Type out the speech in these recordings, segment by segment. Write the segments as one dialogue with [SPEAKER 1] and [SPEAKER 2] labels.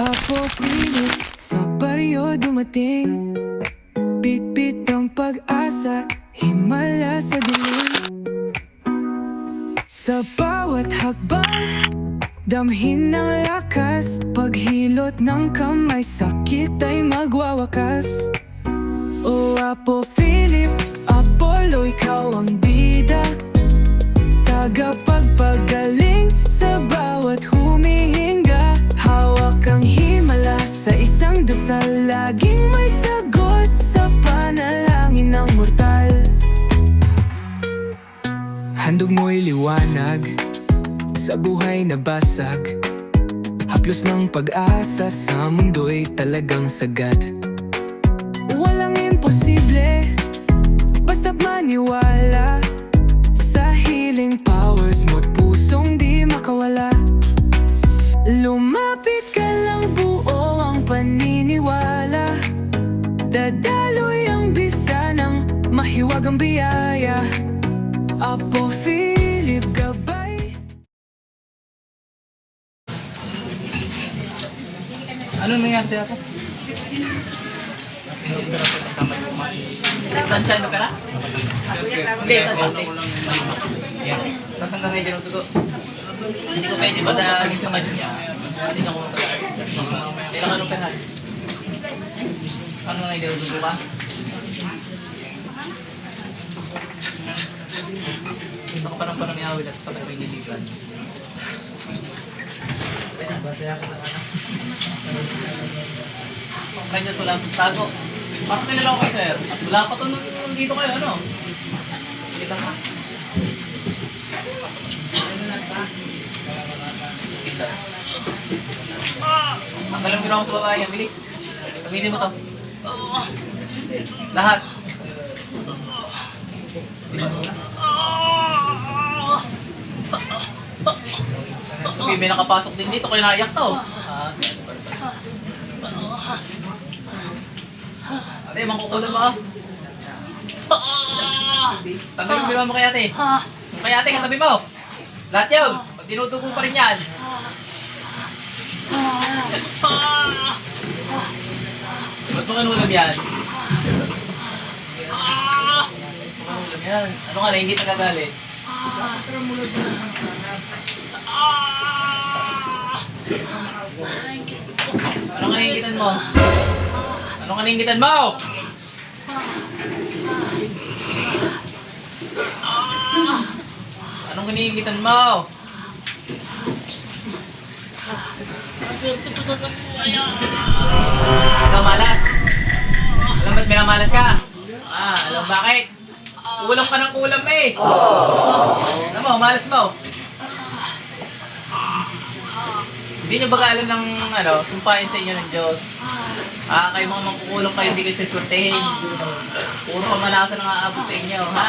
[SPEAKER 1] Apo pilit sa baryo dumating. Bitbit ang pag-asa, himala sa dilim. Sa bawat hakbang, damhin ng lakas. Paghilot ng kamay, sakit ay magwawakas. O Apo Philip, Apollo, ikaw ang bida. Tagapagpagaling sa bawat humihinga dasal Laging may sagot sa panalangin ng mortal. Handog mo'y liwanag sa buhay na basag Haplos ng pag-asa sa mundo'y talagang sagad Walang imposible, basta't maniwala mahiwagang biyaya Apo Philip Gabay
[SPEAKER 2] Ano nangyari sa ako? Tansya mo ka na? Hindi, sa dati. Tapos hanggang ngayon dinutugo. Hindi ko pwede ba dahil sa madyo niya? Hindi na ko Kailangan nung penal. Hanggang ngayon dinutugo ka? Ito ko parang parang may awit at sabay may niligan. Kanya wala pong tago. Pasok nila ako sir. Wala pa to dito kayo, ano? Kita ka. Kita. Ang galang ginawa sa babae bilis. Gamitin mo to. Lahat. Sige. Sabi, may nakapasok din dito, kaya naiyak to. Ah, sige. Ate, mangkukulan mo ako. Tanggalin mo ginawa mo kay ate. Yung kay ate, katabi mo. Lahat yun. Pag tinutubo pa rin yan. Ba't mo kanulam yan? Kanulam yan. Ano ka, naingit na gagalit? Anong kaningitan mo? Anong kaningitan mo? Anong kaningitan mo? Ikaw malas? Alam ba't minamalas ka? Ah, alam bakit? Kulang ka ng kulam eh. Alam mo, malas mo. Hindi nyo ba alam ng ano, sumpain sa inyo ng Diyos? Ah, kayo mga mangkukulong kayo, hindi kayo siswertehin. Puro pamalasan ang aabot sa inyo, ha?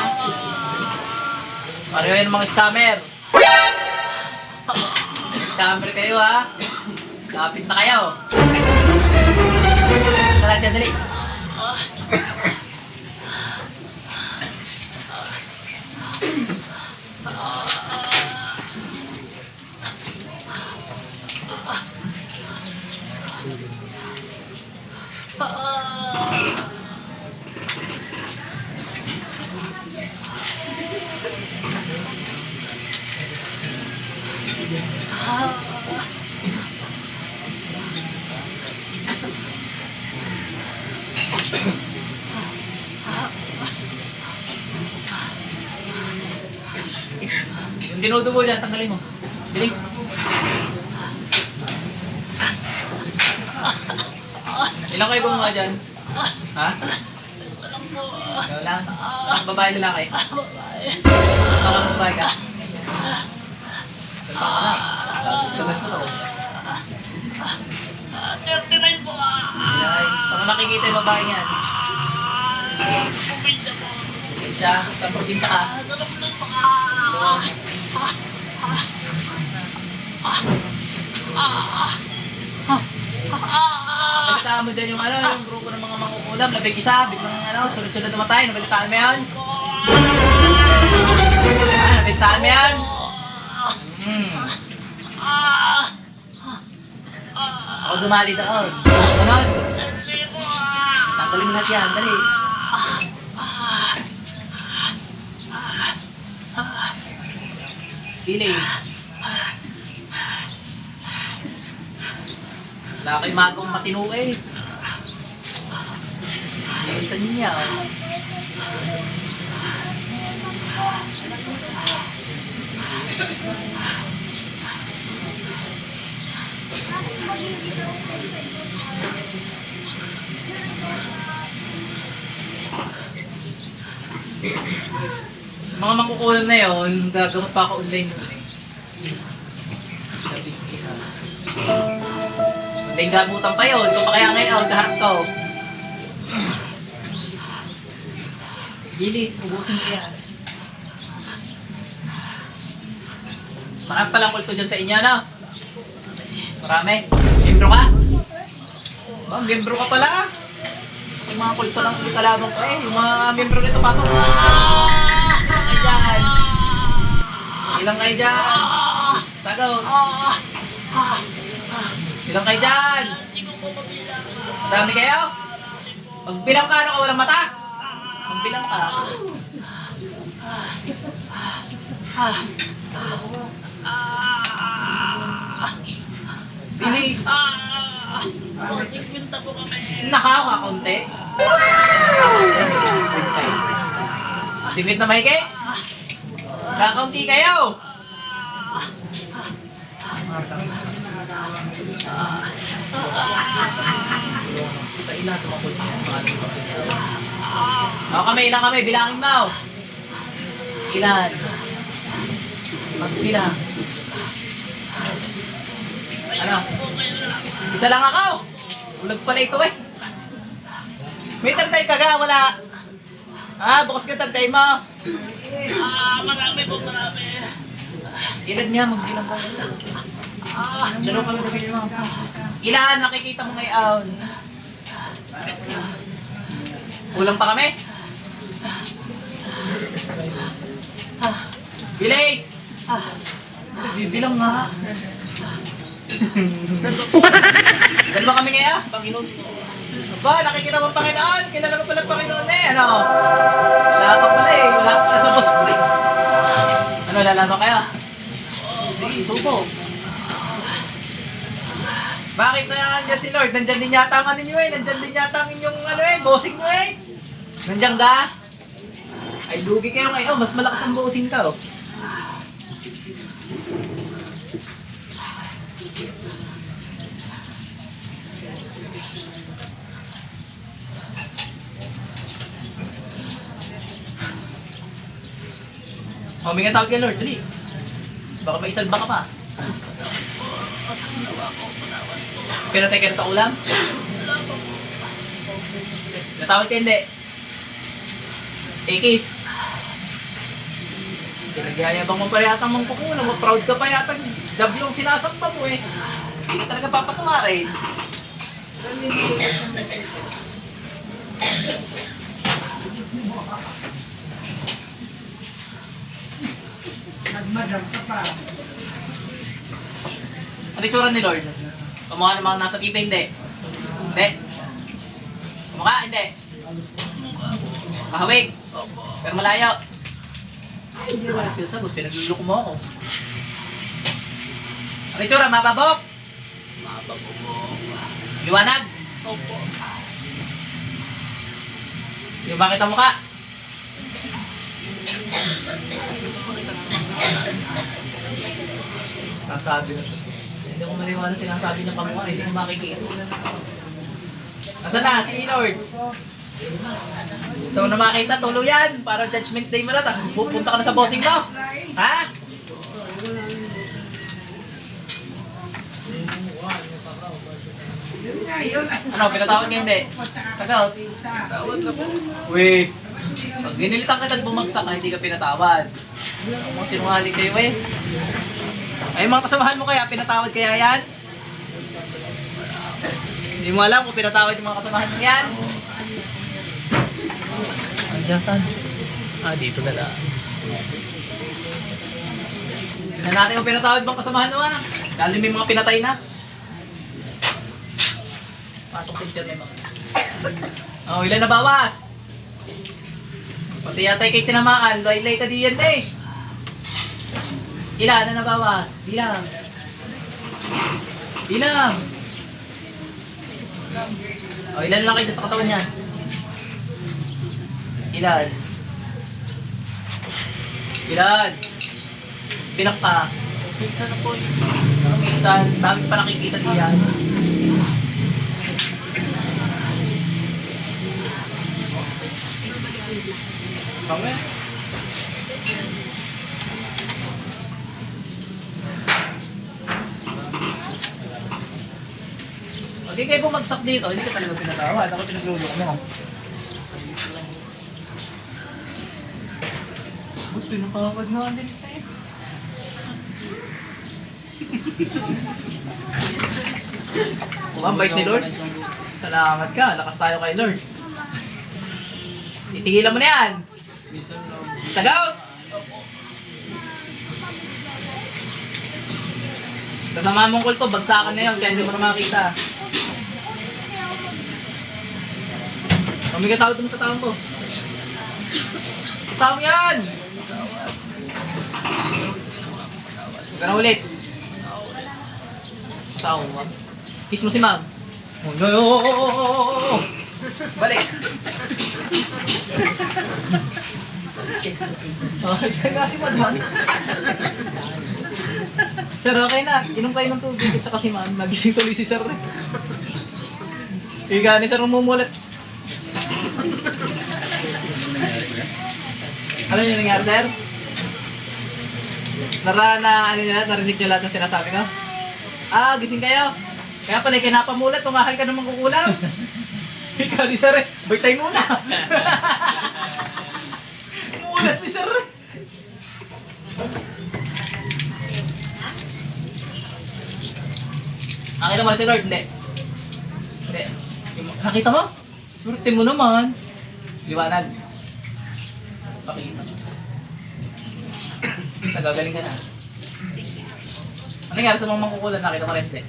[SPEAKER 2] Pareho yan mga scammer. Scammer kayo, ha? Kapit na kayo. Tara, dyan, dali. Yung dinudugo dyan, tanggalin mo. Bilis. Ilan kayo gumawa dyan? Ha? Ikaw lang? Babae lalaki? Baka babae ka? Baka na. Sagot mo daw. Ay, Saan makikita yung babae niyan? Siya, sa probinsya ka. Doon. Nabalitaan mo din yung ano, yung grupo ng mga mangukulam, labig isa, biglang ano, sunod-sunod namatay, nabalitaan mo yan? Ah, nabalitaan mo yan? Hmm. Ako dumali doon. Sunod. Tanggalin mo lahat yan. Dali. Bilis. Wala kayo magong matino eh. Bilisan niya. Mga mangkukulam na yun, gagamot pa ako online Online gamutan pa yun, kung pa kaya ngayon, kaharap ko. Bilis, ubusin ko yan. Marami palang kulto dyan sa inyo, no? Marami. Membro ka? Oh, membro ka pala. Yung mga kulto lang yung kalabang ko eh. Yung mga membro nito pasok. Ilang kayo dyan? Ilang kayo dyan? Sagot. Ilang kayo dyan? Dami kayo? Magbilang ka, ano ka walang mata? Magbilang ka. Bilis. Nakaw ka konti. Singit na mahigi. Kakaunti kayo. Sa ila tumakot Ako kami, ilan kami, bilangin mo. Ilan? Magbilang. Ano? Isa lang ako. Ulag pala ito eh. May tantay ka ga, wala. Ah, bukas ka tantay mo.
[SPEAKER 3] Ah, marami po, marami.
[SPEAKER 2] Ilan niya, magbilang ka. Ah, dalawa kami gabi mo. Ilan nakikita mo ngayon? Kulang pa kami? Ah, Bilis! Bibilang nga. Dalawa kami ngayon? Panginoon. Ba, nakikita mo ang Panginoon? Kilala mo pala ang Panginoon eh. Ano? Wala pa pala eh. Wala pa sa boss ko eh. Ano, lalaban kayo? Sige, subo. Bakit na nandiyan si Lord? Nandyan din yata ang ano nyo eh. Nandyan din yata ang inyong ano eh, bossing nyo eh. Nandyan ka? Ay, lugi kayo ngayon. Mas malakas ang bossing ka oh. Huminga tawag kay Lord, dali. Baka may isalba ka pa. Pinatay ka na sa ulam? Natawag ka hindi. Ikis. Pinagyayabang mo pa yata mong kukulang. Proud ka pa yata. Dablong sinasamba mo eh. Hindi ka talaga papatuwarin. Ano itsura ni Lord? Kamukha ng mga nasa TV, hindi. Hindi. Kamukha, hindi. Mahawig. Pero malayo. Ay, hindi naman ako sinasagot. Pinagluloko mo ako. Ano itsura? Mababok? Liwanag?
[SPEAKER 3] Opo.
[SPEAKER 2] Yung bakit ang mukha? Sinasabi na siya. Hindi ko maniwala sinasabi niya kamukha. Hindi ko makikita. Nasaan na? Si Lord. So na makita tuluyan para judgment day mo na tapos pupunta ka na sa bossing mo. Ha? Ano, pinatawag niya hindi? Sagot.
[SPEAKER 3] Tawad na po.
[SPEAKER 2] Uy, pag ginilitan kita at bumagsak ka, hindi ka pinatawad. Ang sinungaling kayo eh. Ay, mga kasamahan mo kaya, pinatawad kaya yan? Hindi mo alam kung pinatawad yung mga kasamahan mo yan? Andiyan Ah, dito na lang. Tingnan natin kung pinatawad bang kasamahan mo ah. Lalo may mga pinatay na. Pasok sa internet mo. Oh, ilan na bawas? Pati yata kay tinamaan, laylay ka diyan eh. Ilan na nabawas? Bilang. Bilang. Oh, ilan lang kayo sa katawan niyan? Ilan? Ilan? Ka.
[SPEAKER 3] Pinsan na po yun.
[SPEAKER 2] Ano minsan, dami pa nakikita diyan.
[SPEAKER 3] Bangi.
[SPEAKER 2] Okay kayo bumagsak dito, hindi ka talaga pinatawad. Ako pinaglulok mo. Ba't pinatawad nga din tayo? Ma'am, bait ni Lord. Salamat ka, lakas tayo kay Lord. Titigilan mo na yan. Sagot! Kasama mong kulto, bagsakan na yun, kaya hindi mo na makita. Huwag ka tawad mo sa taong ko. Taong yan! Huwag na ulit. Taong mo. Kiss mo si ma'am. Oh, no, oh, oh, oh. Balik. Oh, sige nga si Madman. Sir, okay na. Inom kayo ng tubig at saka si Ma'am. Nagising tuloy si Sir. Higa ni Sir umumulat. Alam niyo yung nangyari, Sir? Nara na, ano nila, narinig niyo lahat ng sinasabi ko? Ah, gising kayo. Kaya pala, kinapamulat, tumahal ka naman kukulam. Ikaw ni Sir, eh. Birthday muna. Umulat si Sir. eh. Nakita mo na si Lord? Hindi. Hindi. Nakita mo? Swerte mo naman. Liwanag. Pakita. Nagagaling ka na. Ano nangyari sa mga mangkukulan? Nakita mo? Hindi.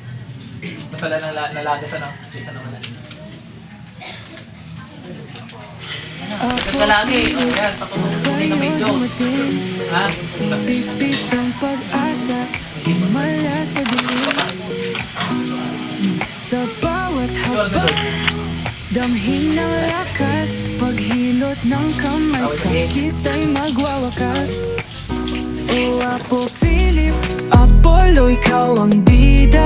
[SPEAKER 2] Basta na nala- nalagas ano? Isa na wala. Lagi. O yan, patuloy ka may Diyos. Ha?
[SPEAKER 1] Pipit ang pag-asa Himala sa dilim Sa bawat habang Damhin ng lakas Paghilot ng kamay. Sakit ay magwawakas. O Apo Philip Apollo, ikaw ang bida.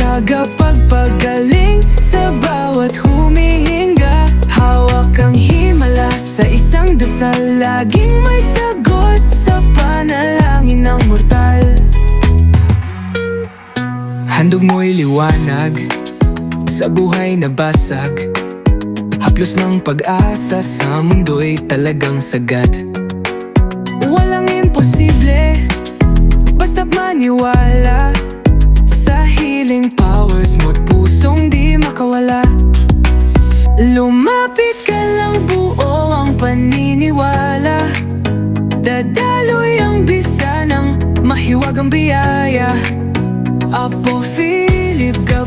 [SPEAKER 1] Tagapagpagaling Sa bawat humihinga. Hawak ang himala Sa isang dasal. Laging may sagot Sa panalangin ng mortal. Handog mo'y liwanag Sa buhay na basag Haplos ng pag-asa Sa mundo'y talagang sagad Walang imposible Basta't maniwala Sa healing powers mo't pusong di makawala. Lumapit ka lang buo ang paniniwala. Dadaloy ang bisa ng mahiwagang biyaya. Apo Philip Gab